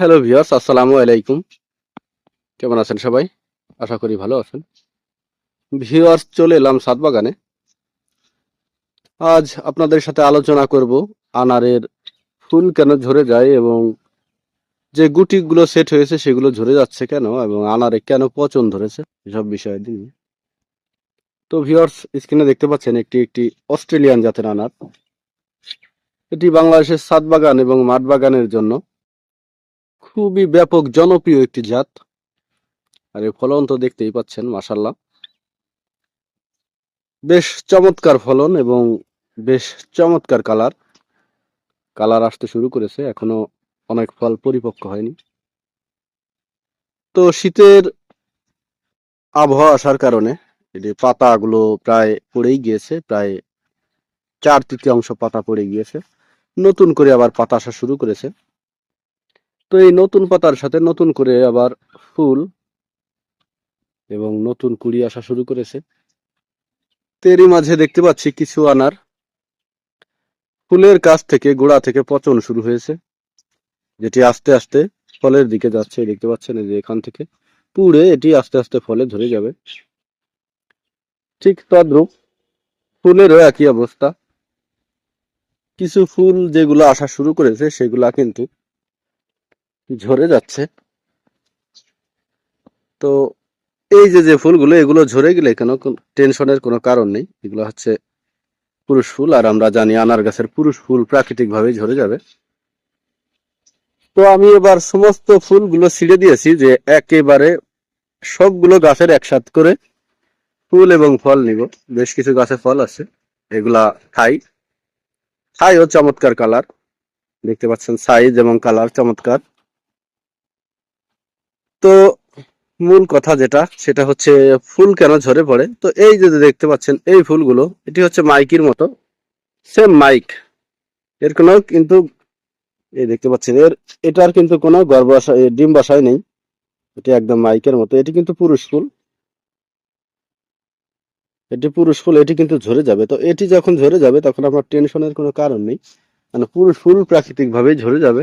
Hello viewers আসসালামু আলাইকুম। কেমন আছেন সবাই? আশা করি ভালো আছেন। ভিউয়ার্স চলে এলাম সাত বাগানে আজ আপনাদের সাথে আলোচনা করব আনারের ফুল কেন ঝরে যায় এবং যে গুটিগুলো সেট হয়েছে সেগুলো ঝরে যাচ্ছে কেন এবং আনারে কেন পচন ধরেছে এসব বিষয়ে নিয়ে। তো ভিউয়ার্স স্ক্রিনে দেখতে পাচ্ছেন একটি একটি অস্ট্রেলিয়ান জাতের আনার। এটি বাংলাদেশের সাত বাগান এবং মাঠ বাগানের জন্য খুবই ব্যাপক জনপ্রিয় একটি জাত। আর এই ফলন তো দেখতেই পাচ্ছেন মাসাল্লাহ বেশ চমৎকার ফলন এবং বেশ চমৎকার কালার। কালার আসতে শুরু করেছে, এখনও অনেক ফল পরিপক্ক হয়নি। তো শীতের আবহাওয়া আসার কারণে এটি পাতাগুলো প্রায় পড়েই গিয়েছে, প্রায় চার তৃতীয়াংশ পাতা পড়ে গিয়েছে। নতুন করে আবার পাতা আসা শুরু করেছে। তো এই নতুন পাতার সাথে নতুন করে আবার ফুল এবং নতুন কুড়ি আসা শুরু করেছে। তেরই মাঝে দেখতে পাচ্ছি কিছু আনার। ফুলের কাছ থেকে, গোড়া থেকে পচন শুরু হয়েছে, যেটি আস্তে আস্তে ফলের দিকে যাচ্ছে দেখতে পাচ্ছেন যে এখান থেকে। পুড়ে এটি আস্তে আস্তে ফলে ধরে যাবে। ঠিক তদ্রূপ ফুলেরও একই অবস্থা। কিছু ফুল যেগুলো আসা শুরু করেছে, সেগুলা কিন্তু ঝরে যাচ্ছে। তো এই যে যে ফুলগুলো, এগুলো ঝরে গেলে কেন টেনশনের কোনো কারণ নেই। এগুলো হচ্ছে পুরুষ ফুল আর আমরা জানি আনার গাছের পুরুষ ফুল প্রাকৃতিক ভাবে ঝরে যাবে। তো আমি এবার সমস্ত ফুলগুলো ছিঁড়ে দিয়েছি যে একেবারে সবগুলো গাছের একসাথ করে ফুল এবং ফল নিব। বেশ কিছু গাছে ফল আছে, এগুলা খাই। খাইও চমৎকার কালার। দেখতে পাচ্ছেন সাইজ এবং কালার চমৎকার। তো মূল কথা যেটা, সেটা হচ্ছে ফুল কেন ঝরে পড়ে? তো এই যে দেখতে পাচ্ছেন, এই ফুলগুলো, এটি হচ্ছে মাইকির মতো সেম মাইক। এর কোনো কিন্তু, এই দেখতে পাচ্ছেন, এর, এটার কিন্তু কোনো গর্ভাশয় ডিম বাসায় নেই। এটি একদম মাইকের মতো, এটি কিন্তু পুরুষ ফুল। এটি পুরুষ ফুল, এটি কিন্তু ঝরে যাবে। তো এটি যখন ঝরে যাবে, তখন আপনার টেনশনের কোনো কারণ নেই। মানে পুরুষ ফুল প্রাকৃতিক ভাবেই ঝরে যাবে।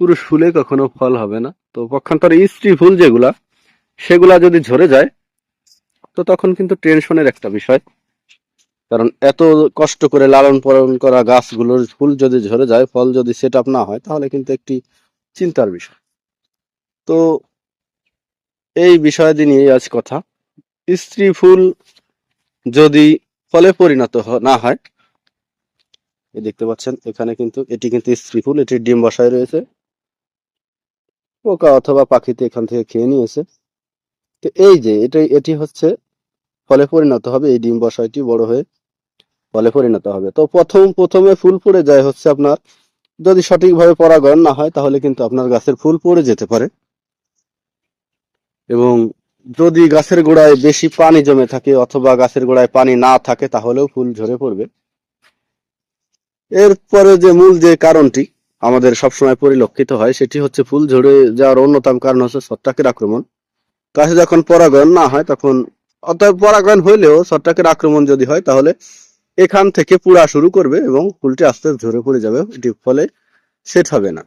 পুরুষ ফুলে কখনো ফল হবে না। তো পক্ষান্তরে স্ত্রী ফুল যেগুলা, সেগুলা যদি ঝরে যায়, তো তখন কিন্তু টেনশনের একটা বিষয়। কারণ এত কষ্ট করে লালন পালন করা গাছগুলোর ফুল যদি ঝরে যায়, ফল যদি সেট আপ না হয়, তাহলে কিন্তু একটি চিন্তার বিষয়। তো এই বিষয়াদি নিয়ে আজ কথা। স্ত্রী ফুল যদি ফলে পরিণত না হয় দেখতে পাচ্ছেন, এখানে কিন্তু, এটি কিন্তু স্ত্রী ফুল এটি ডিম বসায় রয়েছে। পোকা অথবা পাখিতে এখান থেকে খেয়ে নিয়েছে। তো এই যে, এটাই, এটি হচ্ছে ফলে পরিণত হবে, এই ডিম বসাইটি বড় হয়ে ফলে পরিণত হবে। তো প্রথম, প্রথমে ফুল পড়ে যায় হচ্ছে আপনার, যদি সঠিকভাবে পরাগায়ন না হয়, তাহলে কিন্তু আপনার গাছের ফুল পড়ে যেতে পারে। এবং যদি গাছের গোড়ায় বেশি পানি জমে থাকে অথবা গাছের গোড়ায় পানি না থাকে, তাহলেও ফুল ঝরে পড়বে। এরপরে যে মূল যে কারণটি আমাদের সবসময় পরিলক্ষিত হয়, সেটি হচ্ছে ফুল ঝরে যাওয়ার অন্যতম কারণ হচ্ছে ছত্রাকের আক্রমণ। গাছে যখন পরাগায়ন না হয় তখন অতএব পরাগায়ন হইলেও ছত্রাকের আক্রমণ যদি হয় তাহলে এখান থেকে পুরা শুরু করবে এবং ফুলটি আস্তে আস্তে ঝরে পড়ে যাবে, এটি ফলে সেট হবে না।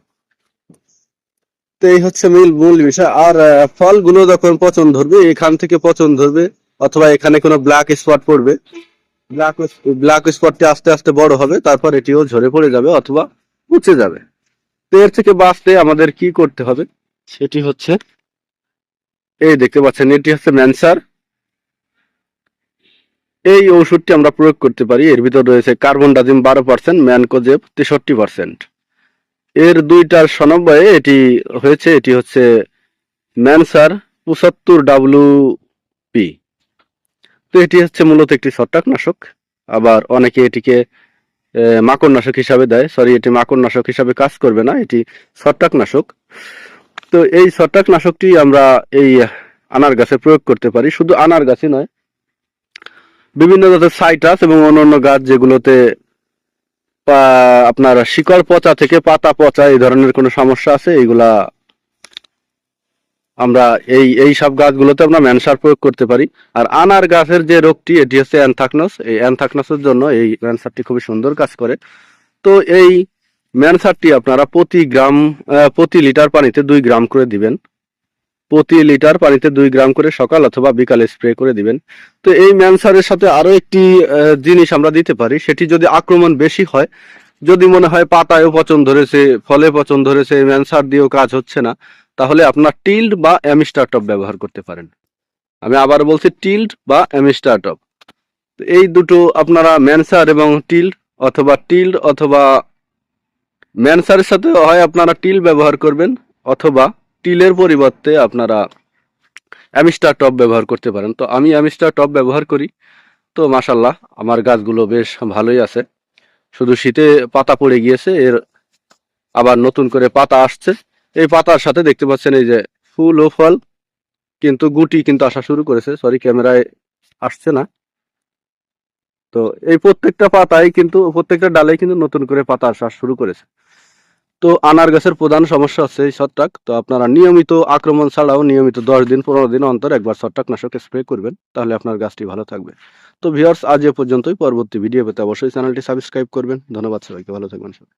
তো এই হচ্ছে মূল মূল বিষয়। আর ফলগুলো যখন পচন ধরবে, এখান থেকে পচন ধরবে, অথবা এখানে কোনো ব্ল্যাক স্পট পড়বে ব্ল্যাক ব্ল্যাক স্পটটি আস্তে আস্তে বড় হবে, তারপর এটিও ঝরে পড়ে যাবে, অথবা পচে যাবে। তো এর থেকে বাঁচতে আমাদের কি করতে হবে? সেটি হচ্ছে এই দেখতে পাচ্ছেন এটি হচ্ছে ম্যানসার। এই ওষুধটি আমরা প্রয়োগ করতে পারি। এর ভিতর রয়েছে কার্বন ডাজিম বারো পার্সেন্ট ম্যানকোজেব তেষট্টি পার্সেন্ট। এর দুইটার সমন্বয়ে এটি হয়েছে এটি হচ্ছে ম্যানসার পঁচাত্তর ডাব্লু পি। তো এটি হচ্ছে মূলত একটি ছত্রাকনাশক। আবার অনেকে এটিকে আহ, মাকড়নাশক হিসাবে দেয়। সরি এটি মাকড়নাশক হিসাবে কাজ করবে না এটি ছত্রাকনাশক। তো এই ছত্রাকনাশকটি আমরা এই আনার গাছে প্রয়োগ করতে পারি। শুধু আনার গাছে নয় বিভিন্ন জাতের সাইটাস এবং অন্যান্য গাছ যেগুলোতে আপনার শিকড় পচা থেকে পাতা পচা এই ধরনের কোনো সমস্যা আছে এইগুলা আমরা এই এই সব গাছগুলোতে আমরা ম্যানসার প্রয়োগ করতে পারি। আর আনার গাছের যে রোগটি, এটি হচ্ছে অ্যানথাকনস। এই অ্যানথাকনসের জন্য এই ম্যানসারটি খুবই সুন্দর কাজ করে। তো এই ম্যানসারটি আপনারা প্রতি গ্রাম প্রতি লিটার পানিতে দুই গ্রাম করে দিবেন। প্রতি লিটার পানিতে দুই গ্রাম করে সকাল অথবা বিকালে স্প্রে করে দিবেন। তো এই ম্যানসারের সাথে আরও একটি জিনিস আমরা দিতে পারি। সেটি যদি আক্রমণ বেশি হয়, যদি মনে হয় পাতায়ও পচন ধরেছে, ফলে পচন ধরেছে ম্যানসার দিয়েও কাজ হচ্ছে না তাহলে আপনার টিল্ড বা অ্যামিস্টারটপ ব্যবহার করতে পারেন। আমি আবার বলছি টিল্ড বা অ্যামিস্টারটপ তো এই দুটো আপনারা ম্যানসার এবং টিল্ড অথবা টিল্ড অথবা ম্যানসারের সাথে হয় আপনারা টিল ব্যবহার করবেন অথবা টিলের পরিবর্তে আপনারা অ্যামিস্টার টপ ব্যবহার করতে পারেন। তো আমি অ্যামিস্টার টপ ব্যবহার করি। তো মাসাল্লাহ আমার গাছগুলো বেশ ভালোই আছে। শুধু শীতে পাতা পড়ে গিয়েছে, এর আবার নতুন করে পাতা আসছে। এই পাতার সাথে দেখতে পাচ্ছেন এই যে ফুল ও ফল, কিন্তু গুটি কিন্তু আসা শুরু করেছে। সরি ক্যামেরায় আসছে না। তো এই প্রত্যেকটা পাতায় কিন্তু, প্রত্যেকটা ডালে কিন্তু নতুন করে পাতা আসা শুরু করেছে। তো আনার গাছের প্রধান সমস্যা হচ্ছে এই ছত্রাক। তো আপনারা নিয়মিত আক্রমণ ছাড়াও নিয়মিত দশ দিন, পনেরো দিন অন্তর একবার ছত্রাক নাশক স্প্রে করবেন, তাহলে আপনার গাছটি ভালো থাকবে। তো ভিউয়ার্স আজ এ পর্যন্তই। পরবর্তী ভিডিও পেতে অবশ্যই চ্যানেলটি সাবস্ক্রাইব করবেন। ধন্যবাদ সবাইকে। ভালো থাকবেন সবাই।